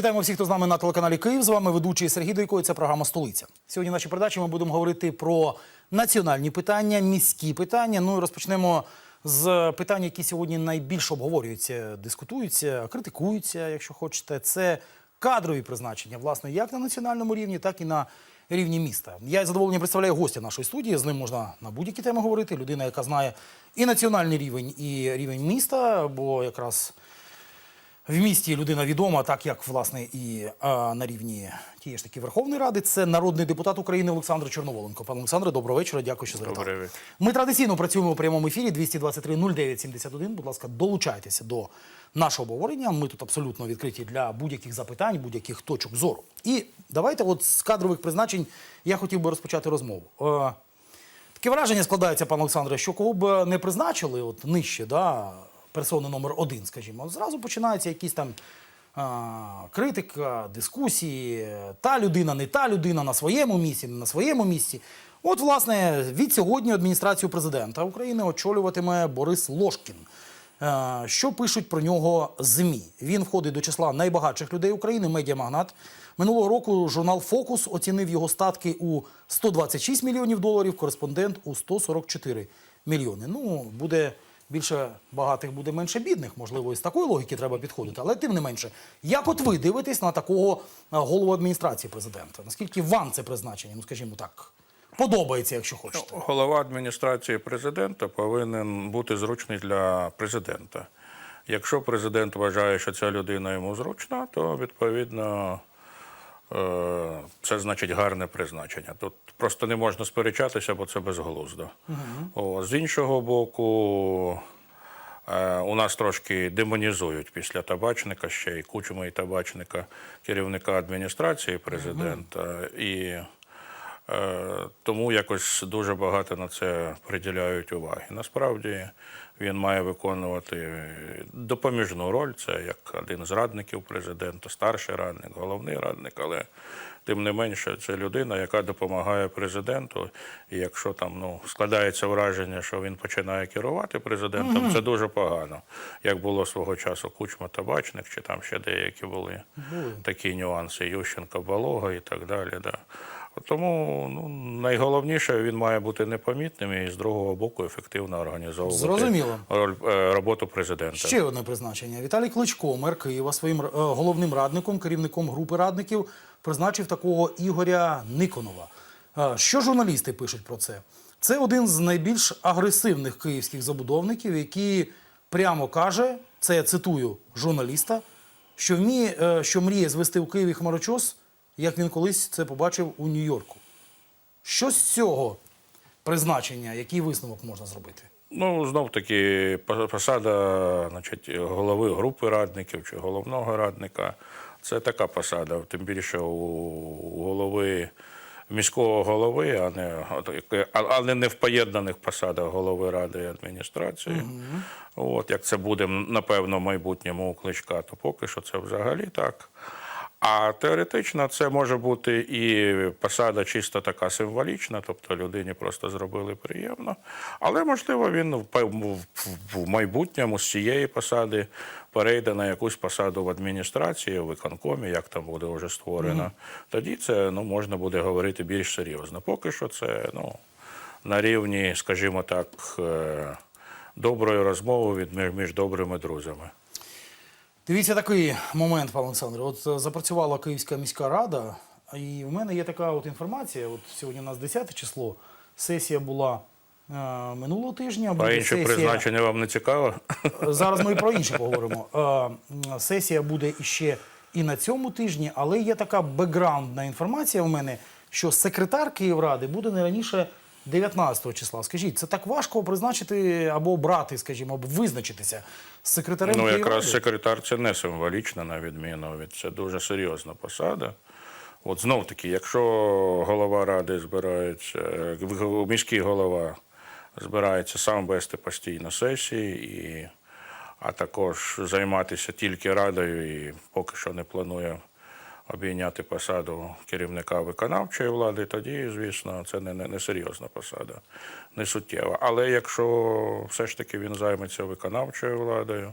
Вітаємо всіх, хто з нами на телеканалі Київ. З вами ведучий Сергій Дойко. і Це програма Столиця. Сьогодні в нашій передачі ми будемо говорити про національні питання, міські питання. Ну і розпочнемо з питань, які сьогодні найбільше обговорюються, дискутуються, критикуються, якщо хочете. Це кадрові призначення, власне, як на національному рівні, так і на рівні міста. Я із задоволенням представляю гостя нашої студії. З ним можна на будь-які теми говорити. Людина, яка знає і національний рівень, і рівень міста, бо якраз. В місті людина відома, так як власне і а, на рівні тієї ж таки Верховної Ради. Це народний депутат України Олександр Чорноволенко. Пане Олександре, доброго вечора. Дякую, що завітали. Ми традиційно працюємо у прямому ефірі 223 09 71. Будь ласка, долучайтеся до нашого обговорення. Ми тут абсолютно відкриті для будь-яких запитань, будь-яких точок зору. І давайте, от з кадрових призначень, я хотів би розпочати розмову. Е, Таке враження складається, пане Олександре, що кого б не призначили, от нижче, да, персони номер один, скажімо, зразу починаються якісь там критика, дискусії, та людина, не та людина, на своєму місці, не на своєму місці. От, власне, від сьогодні адміністрацію президента України очолюватиме Борис Лошкін. Е, Що пишуть про нього ЗМІ? Він входить до числа найбагатших людей України, медіамагнат. Минулого року журнал Фокус оцінив його статки у 126 мільйонів доларів, кореспондент у 144 мільйони. Ну, буде більше багатих, буде менше бідних. Можливо, із такої логіки треба підходити. Але тим не менше, як от ви дивитесь на такого е, голову адміністрації президента? Наскільки вам це призначення, ну скажімо так, подобається, якщо хочете? Голова адміністрації президента повинен бути зручний для президента. Якщо президент вважає, що ця людина йому зручна, то відповідно е, це значить гарне призначення. Тут просто не можна сперечатися, бо це безглуздо. О, з іншого боку, е, у нас трошки демонізують після табачника ще і кучми і табачника керівника адміністрації президента. І Е, Тому якось дуже багато на це приділяють уваги. Насправді він має виконувати допоміжну роль. Це як один з радників президента, старший радник, головний радник, але тим не менше це людина, яка допомагає президенту. І якщо там ну складається враження, що він починає керувати президентом, це дуже погано. Як було свого часу Кучма Табачник, чи там ще деякі були такі нюанси, Ющенко Балога і так далі. Да. Тому ну, найголовніше він має бути непомітним і з другого боку ефективно організовувати Зрозуміло. роль, е, роботу президента. Ще одне призначення. Віталій Кличко, мер Києва, своїм е, головним радником, керівником групи радників, призначив такого Ігоря Никонова. Е, Що журналісти пишуть про це? Це один з найбільш агресивних київських забудовників, який прямо каже, це я цитую журналіста, що вміє, що мріє звести в Києві хмарочос, як він колись це побачив у Нью-Йорку. Що з цього призначення, який висновок можна зробити? Ну, знов таки, посада значить, голови групи радників чи головного радника це така посада, тим більше у, голови міського голови, а не, а- але не в поєднаних посадах голови ради і адміністрації. От, як це буде, напевно, в майбутньому у кличка, то поки що це взагалі так. А теоретично це може бути і посада чисто така символічна, тобто людині просто зробили приємно. Але можливо він в, майбутньому з цієї посади перейде на якусь посаду в адміністрації, в виконкомі, як там буде вже створено. Тоді це ну, можна буде говорити більш серйозно. Поки що це ну, на рівні, скажімо так, е, доброї розмови між добрими друзями. Дивіться такий момент, пане Олександре. От е, запрацювала Київська міська рада, і в мене є така от інформація. От сьогодні у нас 10 число. Сесія була е, минулого тижня. А інше сесія- призначення вам не цікаво? Зараз ми і про інше поговоримо. Е, Сесія буде іще і на цьому тижні, але є така бекграундна інформація в мене, що секретар Київради буде не раніше 19 числа. Скажіть, це так важко призначити або обрати, скажімо, або визначитися з секретарем Ну, якраз секретар це не символічно, на відміну від це дуже серйозна посада. От знов таки, якщо голова ради збирається, міський голова збирається сам вести постійно сесії, і, а також займатися тільки радою і поки що не планує обійняти посаду керівника виконавчої влади, тоді, звісно, це не, не, не серйозна посада, не суттєва. Але якщо все ж таки він займеться виконавчою владою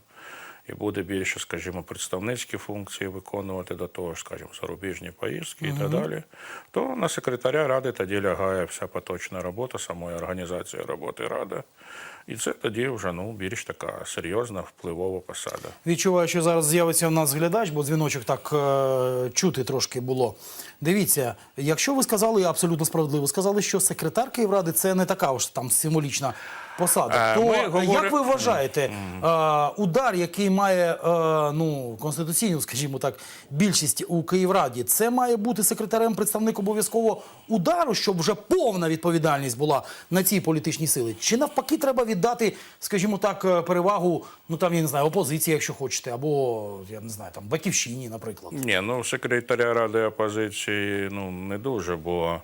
і буде більше, скажімо, представницькі функції виконувати до того ж, скажімо, зарубіжні поїздки і так далі, то на секретаря ради тоді лягає вся поточна робота самої організації роботи ради. І це тоді вже ну, більш така серйозна, впливова посада. Відчуваю, що зараз з'явиться у нас глядач, бо дзвіночок так е, чути трошки було. Дивіться, якщо ви сказали я абсолютно справедливо, сказали, що секретар Київради це не така уж там символічна посада. Е, то як говори- ви вважаєте, е, удар, який має е, ну конституційну, скажімо так, більшість у Київраді, це має бути секретарем представник обов'язково удару, щоб вже повна відповідальність була на цій політичній сили? Чи навпаки треба віддати, скажімо так, е, перевагу, ну там я не знаю, опозиції, якщо хочете, або я не знаю, там батьківщині, наприклад. Ні, ну секретаря ради опозиції ну не дуже, бо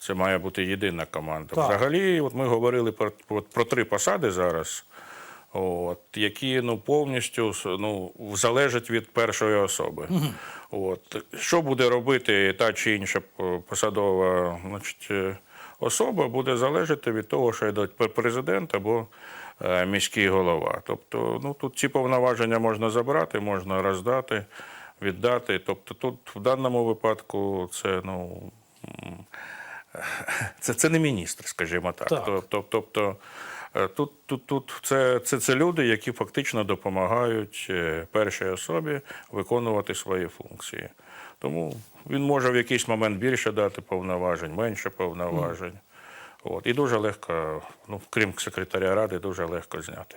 це має бути єдина команда. Так. Взагалі, от ми говорили про, про, про три посади зараз, от, які ну повністю ну, залежать від першої особи. От, що буде робити та чи інша посадова значить, е, особа, буде залежати від того, що йде президент або е, міський голова. Тобто, ну тут ці повноваження можна забрати, можна роздати, віддати. Тобто, тут в даному випадку це ну. Це, це не міністр, скажімо так. Так. Тобто, тобто тут, тут, тут це, це, це люди, які фактично допомагають е, першій особі виконувати свої функції. Тому він може в якийсь момент більше дати повноважень, менше повноважень. От. І дуже легко, ну, крім секретаря ради, дуже легко зняти.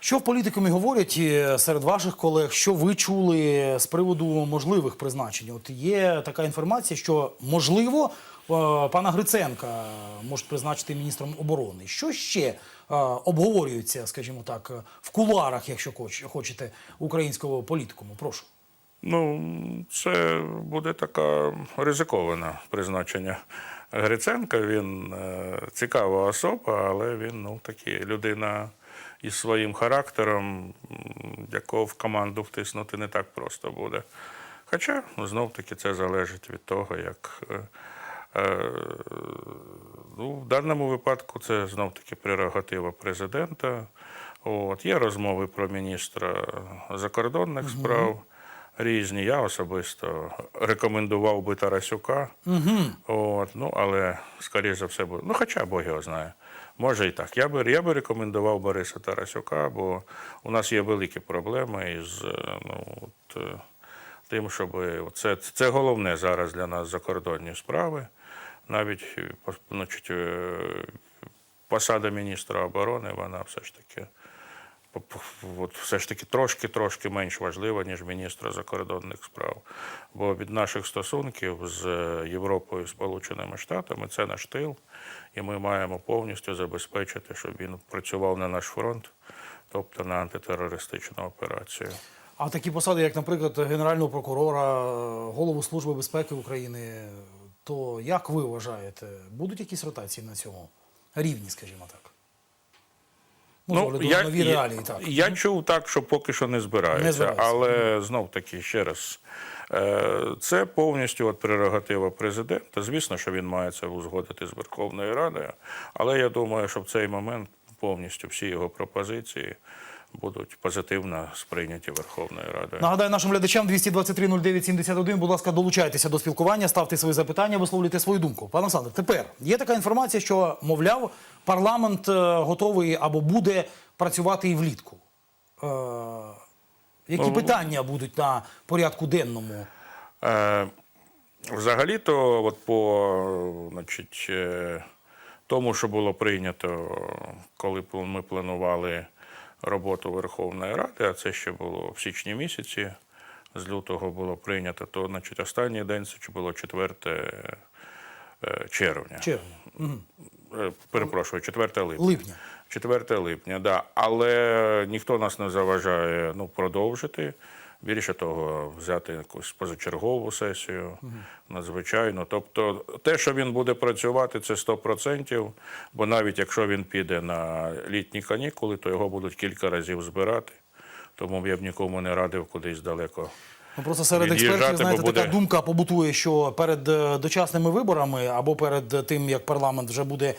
Що в політикумі говорять е, серед ваших колег? Що ви чули з приводу можливих призначень? От є така інформація, що можливо пана Гриценка можуть призначити міністром оборони. Що ще е, обговорюється, скажімо так, е, в кулуарах, якщо хочете, українського політикуму? Прошу. Ну, це буде така ризиковане призначення Гриценка. Він е, цікава особа, але він ну, такий людина із своїм характером, якого в команду втиснути не так просто буде. Хоча, ну, знов-таки, це залежить від того, як. Е, Ну, в даному випадку це знов-таки прерогатива президента. От, є розмови про міністра закордонних справ різні. Я особисто рекомендував би Тарасюка. От, ну, але, скоріш за все. Ну, хоча Бог його знає. Може і так. Я би, я би рекомендував Бориса Тарасюка, бо у нас є великі проблеми із е, ну, от, е, тим, щоб це, це головне зараз для нас закордонні справи. Навіть е, значить, е, посада міністра оборони, вона все ж таки от все ж таки трошки-трошки менш важлива, ніж міністра закордонних справ. Бо від наших стосунків з е, Європою, Сполученими Штатами це наш тил, і ми маємо повністю забезпечити, щоб він працював на наш фронт, тобто на антитерористичну операцію. А такі посади, як, наприклад, генерального прокурора, голову Служби безпеки України, то як ви вважаєте, будуть якісь ротації на цьому рівні, скажімо так? Ну, огляду на нові реалії, так. я чув так, що поки що не збираються, Не збираються. але знов таки ще раз. е, Це повністю от прерогатива президента. Звісно, що він має це узгодити з Верховною Радою, але я думаю, що в цей момент повністю всі його пропозиції будуть позитивно сприйняті Верховною Радою. Нагадаю нашим глядачам 223 09 71, будь ласка, долучайтеся до спілкування, ставте свої запитання, висловлюйте свою думку. Пане Олександр, тепер є така інформація, що, мовляв, парламент е, готовий або буде працювати і влітку. Е, які Ну, питання будуть на порядку денному? Е, Взагалі-то, от по значить, е, тому, що було прийнято, коли ми планували роботу Верховної Ради, а це ще було в січні місяці, з лютого було прийнято, то значить, останній день це було 4 е, червня. Червня, Е, Перепрошую, 4 липня. липня. 4 липня, да. Але ніхто нас не заважає ну, продовжити. Більше того, взяти якусь позачергову сесію, надзвичайно. Тобто, те, що він буде працювати, це 100%, бо навіть якщо він піде на літні канікули, то його будуть кілька разів збирати. Тому я б нікому не радив кудись далеко. Ну, просто серед експертів, знаєте, буде- така думка побутує, що перед е, дочасними виборами або перед тим, як парламент вже буде е,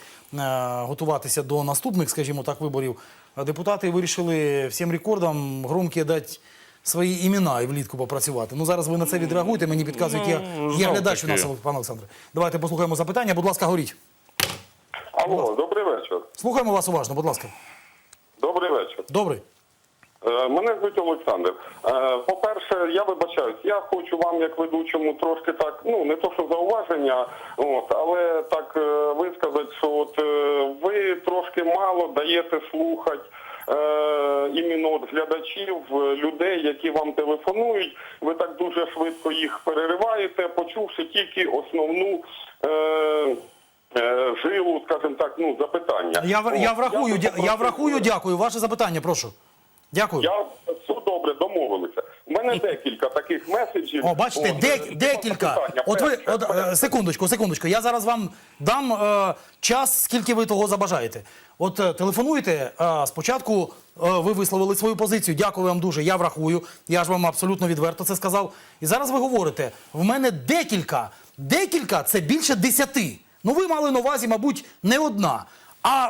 готуватися до наступних, скажімо так, виборів, депутати вирішили всім рекордам громкі дати свої імена і влітку попрацювати. Ну зараз ви на це відреагуєте. Мені підказують, Ну, є знов глядач у нас, пане Олександре. Давайте послухаємо запитання. Будь ласка, говоріть. Алло, добрий вечір. Слухаємо вас уважно, будь ласка. Добрий вечір. Добрий. Е, Мене звуть Олександр. Е, По-перше, я вибачаюсь, я хочу вам, як ведучому, трошки так, ну не то що зауваження, от, але так е, висказати, що от ви трошки мало даєте слухати. Е, іменно от глядачів, е, людей, які вам телефонують, ви так дуже швидко їх перериваєте, почувши тільки основну е, е, жилу, скажімо так, ну запитання. Я, я врахую, я, я врахую, дякую. Ваше запитання, прошу. Дякую. Я. У мене декілька таких меседжів. О, бачите, От, де, е, декілька. запитання. От ви, от, е, секундочку, секундочку. Я зараз вам дам е, час, скільки ви того забажаєте. От е, телефонуєте, е, спочатку е, ви висловили свою позицію. Дякую вам дуже. Я врахую. Я ж вам абсолютно відверто це сказав. І зараз ви говорите: в мене декілька. Декілька це більше десяти. Ну ви мали на увазі, мабуть, не одна. А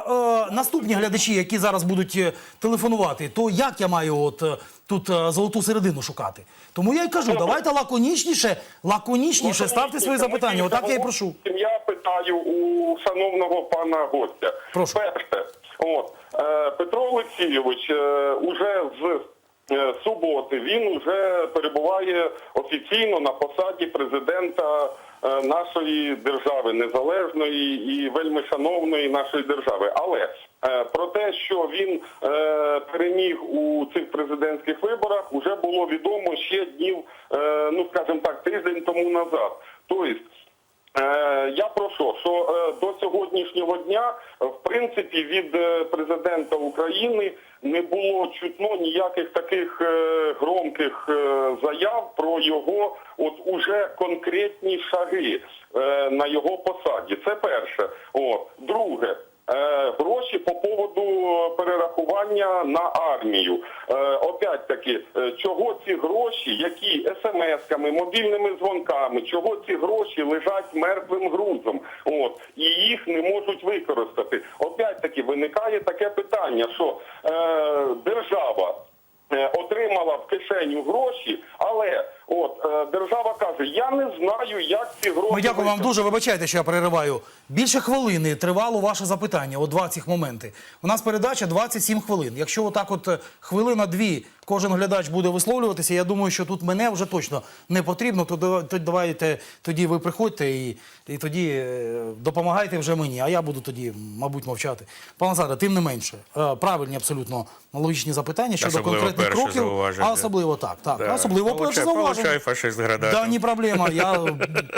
е, наступні глядачі, які зараз будуть е, телефонувати, то як я маю от е, тут е, золоту середину шукати? Тому я й кажу, давайте лаконічніше, лаконічніше ставте свої запитання. Отак я й прошу. Я питаю у шановного пана гостя. Прошу. Перше, от, е, Петро Олексійович е, уже з е, суботи він уже перебуває офіційно на посаді президента нашої держави, незалежної і вельми шановної нашої держави. Але е, про те, що він е, переміг у цих президентських виборах, вже було відомо ще днів, е, ну скажімо так, тиждень тому назад. Тобто Е, Я про що? Е, до сьогоднішнього дня, е, в принципі, від е, президента України не було чутно ніяких таких е, громких е, заяв про його от уже конкретні шаги е, на його посаді. Це перше. О, Друге. Е, Гроші по поводу перерахування на армію. Е, опять таки, е, чого ці гроші, які смс-ками, мобільними дзвонками, чого ці гроші лежать мертвим грузом, от і їх не можуть використати. Опять таки виникає таке питання, що держава отримала в кишеню гроші, але от е, держава каже: я не знаю, як ці гроші Ми дякую вам дуже. Вибачайте, що я перериваю. Більше хвилини тривало ваше запитання. О два цих моменти. У нас передача 27 хвилин. Якщо отак, от е, хвилина-дві, кожен глядач буде висловлюватися, я думаю, що тут мене вже точно не потрібно. То давайте тоді ви приходьте і, і тоді е, допомагайте вже мені. А я буду тоді, мабуть, мовчати. Пане Олександре, тим не менше, правильні абсолютно логічні запитання щодо Особливо конкретних кроків. А особливо так. так. Да. Особливо перше зауваження. Получай фашист гранату. Да, не проблема. Я,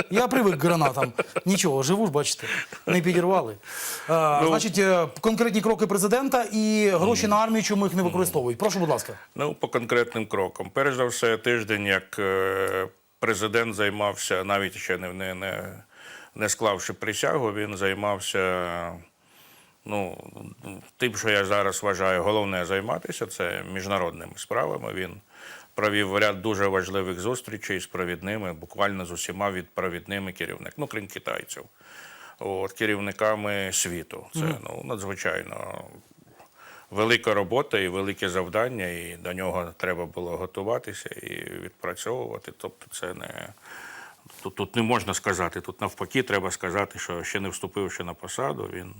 я привик к гранатам. Нічого, живу ж, бачите, не підірвали. А, Ну. значить, е, конкретні кроки президента і гроші на армію, чому їх не використовують. Прошу, будь ласка. Ну, по конкретним крокам. Перш за все, тиждень, як е, президент займався, навіть ще не, не, не, не склавши присягу, він займався ну, тим, що я зараз вважаю головне займатися, це міжнародними справами. Він провів ряд дуже важливих зустрічей з провідними, буквально з усіма відпровідними керівниками, ну, крім китайців, от, керівниками світу. Це ну, надзвичайно велика робота і велике завдання, і до нього треба було готуватися і відпрацьовувати. Тобто, це не тут, тут не можна сказати. Тут навпаки, треба сказати, що ще не вступивши на посаду, він.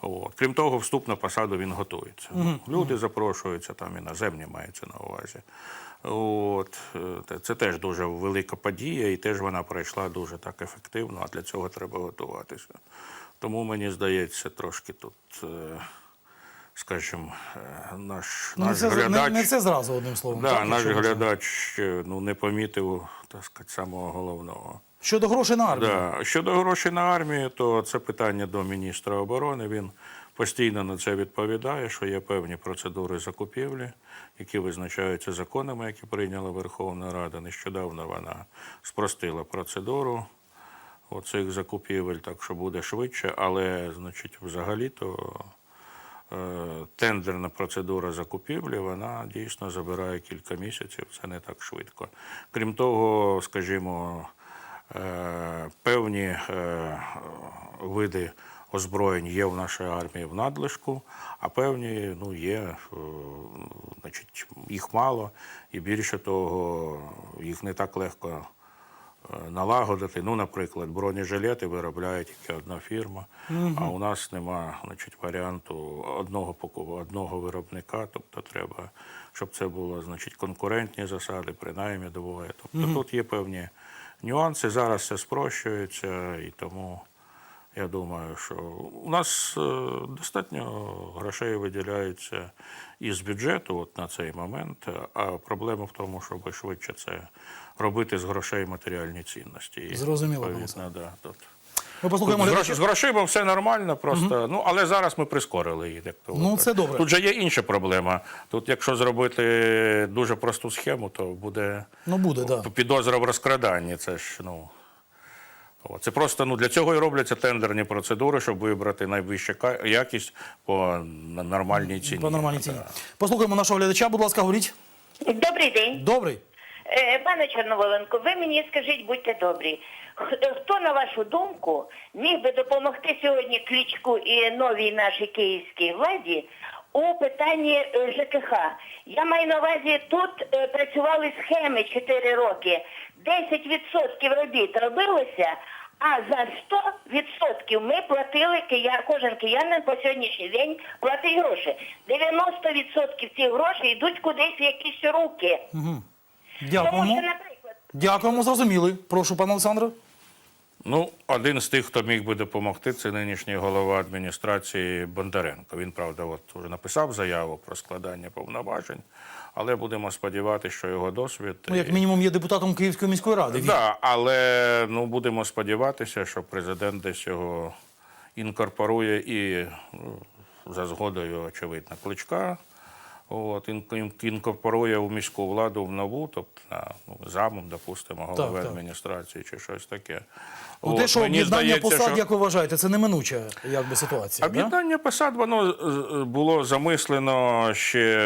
От. Крім того, вступ на посаду він готується. Люди запрошуються, там іноземні мається на увазі. От. е, Це теж дуже велика подія, і теж вона пройшла дуже так ефективно, а для цього треба готуватися. Тому мені здається, трошки тут, е, скажімо, е, наш, Ну, наш це, глядач. не, не це зразу одним словом. Да, так, наш глядач ну, не помітив так сказати, самого головного. Щодо грошей на армію. Да. Щодо грошей на армію, то це питання до міністра оборони. Він постійно на це відповідає, що є певні процедури закупівлі, які визначаються законами, які прийняла Верховна Рада. Нещодавно вона спростила процедуру оцих закупівель, так що буде швидше, але, значить, взагалі-то. е, Тендерна процедура закупівлі вона дійсно забирає кілька місяців, це не так швидко. Крім того, скажімо, певні е, види озброєнь є в нашій армії в надлишку, а певні ну, є, е, значить, їх мало, і більше того, їх не так легко е, налагодити. Ну, наприклад, бронежилети виробляє тільки одна фірма, а у нас нема значить, варіанту одного одного виробника. Тобто треба, щоб це було значить, конкурентні засади, принаймні двоє. Тобто тут є певні нюанси. Зараз все спрощується, і тому я думаю, що у нас е, достатньо грошей виділяється із бюджету от на цей момент, а проблема в тому, щоб швидше це робити з грошей матеріальні цінності. Зрозуміло, відповідно, да, тут. Ми послухаємо з, грош, з грошима все нормально, просто ну але зараз ми прискорили її. Як то Ну, це добре. Тут же є інша проблема. Тут, якщо зробити дуже просту схему, то буде Ну, буде, да. підозра в розкраданні. Це ж ну. о, Це просто ну для цього і робляться тендерні процедури, щоб вибрати найвищу ка- якість по н- нормальній ціні. По нормальній ціні. Да. Послухаємо нашого глядача, будь ласка, говоріть. Добрий день. Добрий. Е, Пане Чорноволенко, ви мені скажіть, будьте добрі. Е, Хто, на вашу думку, міг би допомогти сьогодні Кличку і новій нашій київській владі у питанні е, ЖКХ? Я маю на увазі, тут е, працювали схеми 4 роки. 10% робіт робилося, а за 100% ми платили, кия, кожен киянин по сьогоднішній день платить гроші. 90% цих грошей йдуть кудись в якісь руки. Тому Дякуємо. що, наприклад, Дякуємо, зрозуміли. Прошу, пане Олександре. Ну, один з тих, хто міг би допомогти, це нинішній голова адміністрації Бондаренко. Він, правда, от вже написав заяву про складання повноважень, але будемо сподіватися, що його досвід. Ну, як мінімум, є депутатом Київської міської ради. Він- Да, але ну, будемо сподіватися, що президент десь його інкорпорує і ну, за згодою, очевидно, кличка. От, ін- ін- інкорпорує у міську владу в нову, тобто на ну, замом, допустимо, голови так. адміністрації чи щось таке. Ну, От, те, що об'єднання здається, посад, що- як ви вважаєте, це неминуча якби, ситуація. Да? Посад воно е, було замислено ще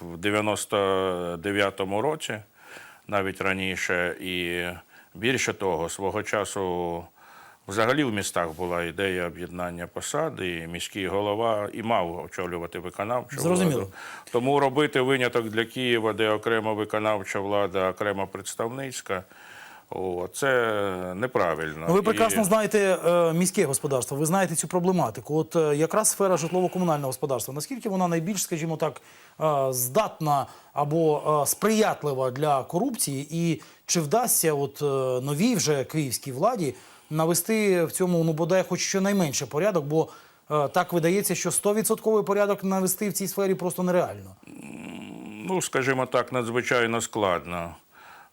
в 99-му році, навіть раніше. І більше того, свого часу взагалі в містах була ідея об'єднання посад, і міський голова і мав очолювати виконавчу Зрозуміло. владу. Тому робити виняток для Києва, де окремо виконавча влада, окремо представницька. О, це неправильно. Ви І- прекрасно знаєте е, міське господарство, ви знаєте цю проблематику. От е, якраз сфера житлово-комунального господарства, наскільки вона найбільш, скажімо так, е, здатна або е, сприятлива для корупції, і чи вдасться от е, новій вже київській владі навести в цьому ну бодай хоч щонайменше порядок, бо е, так видається, що 100% порядок навести в цій сфері просто нереально. ну, скажімо так, надзвичайно складно.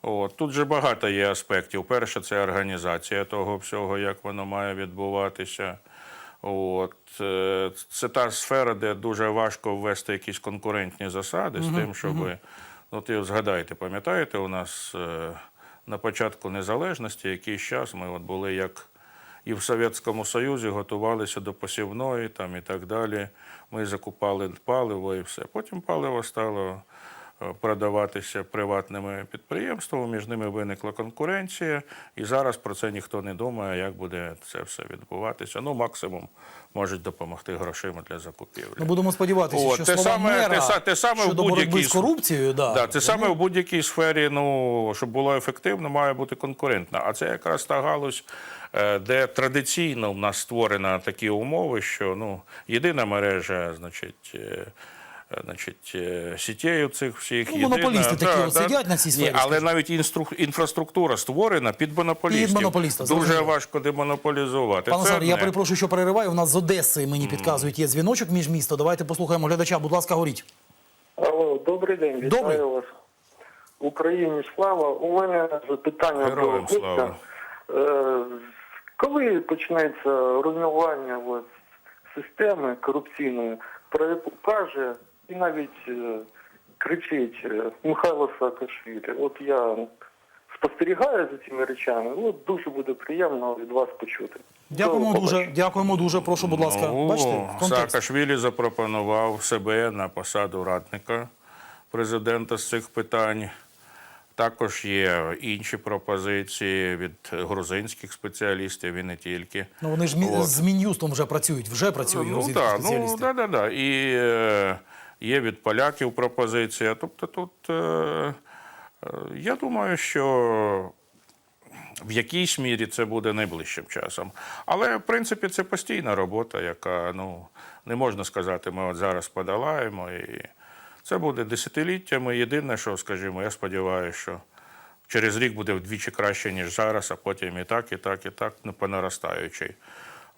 От. Тут же багато є аспектів. Перше, це організація того всього, як воно має відбуватися. От. е, Це та сфера, де дуже важко ввести якісь конкурентні засади з тим, щоб. Ну, ти згадайте, пам'ятаєте, у нас е, на початку незалежності якийсь час ми от були як і в Совєтському Союзі готувалися до посівної там, і так далі. Ми закупали паливо і все. Потім паливо стало продаватися приватними підприємствами, між ними виникла конкуренція, і зараз про це ніхто не думає, як буде це все відбуватися. Ну, максимум можуть допомогти грошима для закупівлі. Ну будемо сподіватися, От, що те слова саме- мера те те саме в щодо боротьби з корупцією, да, Да, це вони- саме в будь-якій сфері, ну, щоб було ефективно, має бути конкурентна. А це якраз та галузь, е, де традиційно в нас створено такі умови, що ну, єдина мережа, значить. Е, Значить, е, сітєю цих всіх Ну, єдина- монополісти такі от сидять на цій сфері, Ні, але навіть інстру- інфраструктура створена під монополістів. Під монополіста, Дуже зрозуміло. важко демонополізувати. Пане Це я перепрошую, що перериваю. У нас з Одеси мені підказують, є дзвіночок між місто. Давайте послухаємо глядача. Будь ласка, говоріть. Алло, добрий день, вітаю Добрий. вас. Україні слава. У мене запитання Героям до слава. Е, Коли почнеться руйнування от, системи корупційної, про яку каже і навіть е, кричить е, Михайло Саакашвілі. От я спостерігаю за цими речами, от дуже буде приємно від вас почути. Дякуємо дуже. Дякуємо дуже. Прошу, будь ласка. Ну, Бачите. Саакашвілі запропонував себе на посаду радника президента з цих питань. Також є інші пропозиції від грузинських спеціалістів і не тільки. Ну вони ж мі- От. з Мін'юстом вже працюють, вже працюють Ну грузинські так, ну да, да, да. І е, є від поляків пропозиція. Тобто тут е, е, я думаю, що в якійсь мірі це буде найближчим часом. Але в принципі це постійна робота, яка ну не можна сказати, ми от зараз подолаємо. І це буде десятиліттями. Єдине, що скажімо, я сподіваюся, що через рік буде вдвічі краще, ніж зараз, а потім і так, і так, і так, ну, по наростаючій.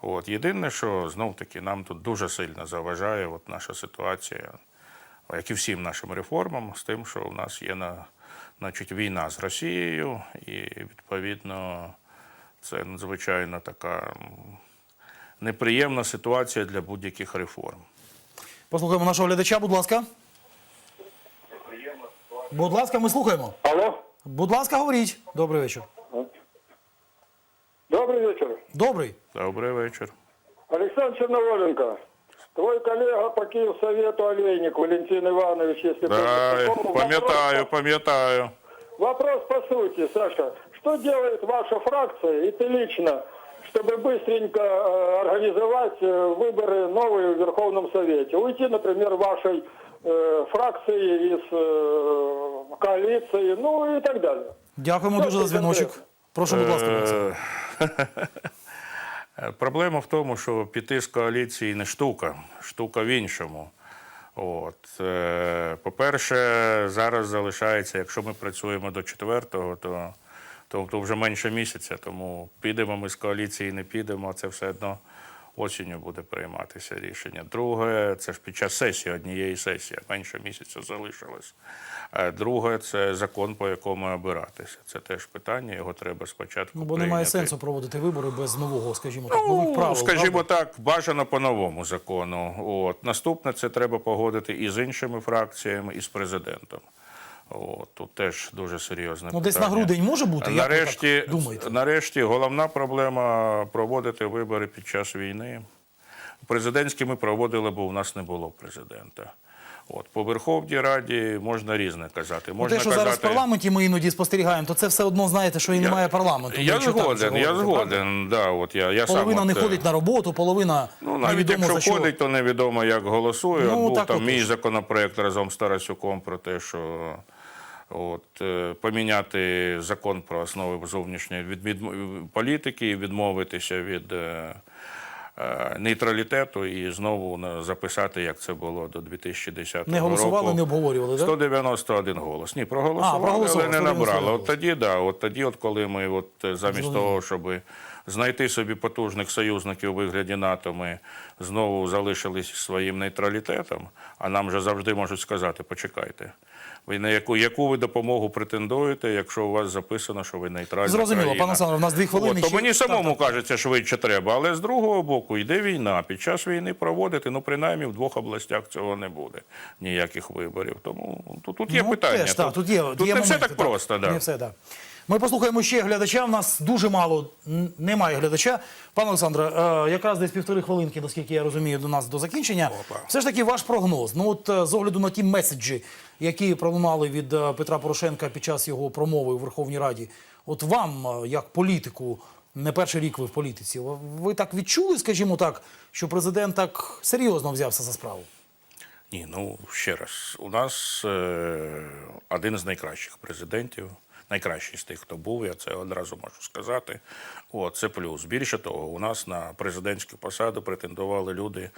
От. Єдине, що знов таки нам тут дуже сильно заважає от наша ситуація, як і всім нашим реформам, з тим, що у нас є на, значить, війна з Росією, і відповідно це надзвичайно така неприємна ситуація для будь-яких реформ. Послухаємо нашого глядача, будь ласка. Будь ласка, ми слухаємо. Алло, Будь ласка, говоріть. Добрий вечір. добрый вечер. Добрий. Добрий вечір. Александр Черноволенко, твой коллега по Киевсовету Олейник Валентин Иванович, если Да, помнишь. Такому пам'ятаю, вопрос, пам'ятаю. вопрос по сути, Саша. Что делает ваша фракция и ты лично, чтобы быстренько э, организовать э, выборы новые в Верховном Совете? Уйти, например, вашей э, фракции из э, коалиции, ну и так далее. Дякуємо Що дуже за це дзвіночок. конкретно? Прошу, будь ласка, Олександр. Е, Проблема в тому, що піти з коаліції не штука, штука в іншому. От. е, По-перше, зараз залишається, якщо ми працюємо до четвертого, то, то, то вже менше місяця. Тому підемо ми з коаліції, не підемо, це все одно осінню буде прийматися рішення. Друге, це ж під час сесії, однієї сесії, менше місяця залишилось. Е, Друге, це закон, по якому обиратися. Це теж питання, його треба спочатку. Ну, бо немає сенсу проводити вибори без нового, скажімо так, нових Ну, правил. скажімо правда? так, бажано по новому закону. От. Наступне це треба погодити і з іншими фракціями, і з президентом. От. Тут теж дуже серйозне Ну, десь на грудень може бути? Як ви Нарешті, так думаєте? нарешті головна проблема проводити вибори під час війни. Президентські ми проводили, бо у нас не було президента. От по Верховній Раді можна різне казати. Ну, Можна те, що казати, зараз в парламенті ми іноді спостерігаємо, то це все одно знаєте, що і немає парламенту. Я там згоден, я згоден. Да, от я, я Половина сам, не от, е, ходить на роботу, половина Ну, навіть невідомо якщо що. ходить, то невідомо, як голосує. Ну, от був там от мій законопроект разом з Тарасюком про те, що от, е, поміняти закон про основи зовнішньої від, від, політики і відмовитися від е, е, нейтралітету і знову записати, як це було до 2010 Не року. голосували, не обговорювали, так? 191 голос. Ні, проголосували, А, проголосували, але не набрали. От тоді, да, от тоді, от коли ми от замість Зрозуміло. того, щоб знайти собі потужних союзників у вигляді НАТО, ми знову залишились своїм нейтралітетом, а нам же завжди можуть сказати: почекайте. Ви на яку, яку ви допомогу претендуєте, якщо у вас записано, що ви нейтральна Зрозуміло, країна? пане Олександре, у нас дві хвилини. От, то мені Так, самому так. кажеться, швидше треба, але з другого боку йде війна. Під час війни проводити, ну принаймні в двох областях цього не буде ніяких виборів. Тому тут, тут є Ну, питання. Теж, так, тут є, тут є не все моменти, так просто. Да. Не все, так. Ми послухаємо ще глядача. У нас дуже мало, немає глядача. Пане Олександре, е, якраз десь півтори хвилинки, наскільки я розумію, до нас до закінчення. Опа. Все ж таки, ваш прогноз. Ну от е, з огляду на ті меседжі, які пролунали від е, Петра Порошенка під час його промови у Верховній Раді, от вам, як політику, не перший рік ви в політиці, ви- ви так відчули, скажімо так, що президент так серйозно взявся за справу? Ні, ну ще раз, у нас е, один з найкращих президентів, найкращий з тих, хто був, я це одразу можу сказати. О, це плюс. Більше того, у нас на президентську посаду претендували люди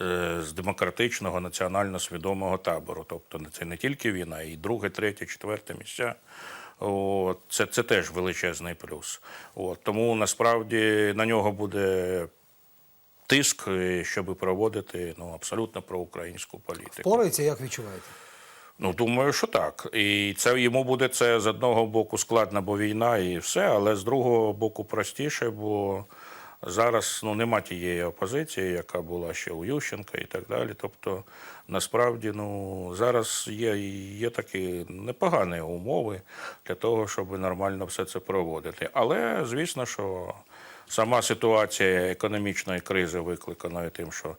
е, з демократичного національно свідомого табору. Тобто це не тільки він, а і друге, третє, четверте місця. От, це, це теж величезний плюс. От, тому насправді на нього буде тиск, е, щоб проводити ну, абсолютно проукраїнську політику. Впорається, як відчуваєте? Ну, думаю, що так. І це йому буде це з одного боку складно, бо війна і все, але з другого боку простіше, бо зараз ну, нема тієї опозиції, яка була ще у Ющенка і так далі. Тобто, насправді, ну, зараз є, є такі непогані умови для того, щоб нормально все це проводити. Але, звісно, що сама ситуація економічної кризи викликаною тим, що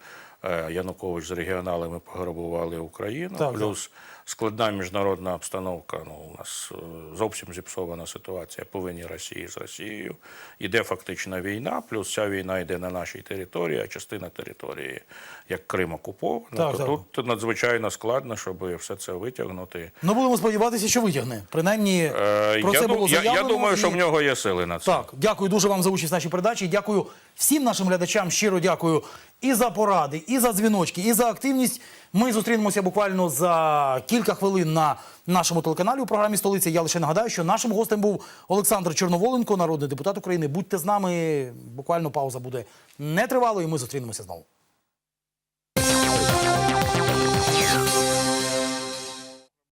Янукович з регіоналами пограбували Україну. Так, Плюс складна міжнародна обстановка. Ну, у нас е, зовсім зіпсована ситуація по вині Росії з Росією. Іде фактична війна, плюс ця війна йде на нашій території, а частина території, як Крим окупована, Так, то так. тут надзвичайно складно, щоб все це витягнути. Ну будемо сподіватися, що витягне. Принаймні Е, про я, це дум- було я, я заявлено. думаю, що в нього є сили на це. Так, дякую дуже вам за участь в нашій передачі. Дякую всім нашим глядачам. Щиро дякую і за поради, і за дзвіночки, і за активність. Ми зустрінемося буквально за кілька хвилин на нашому телеканалі у програмі Столиця. Я лише нагадаю, що нашим гостем був Олександр Чорноволенко, народний депутат України. Будьте з нами. Буквально пауза буде нетривалою. Ми зустрінемося знову.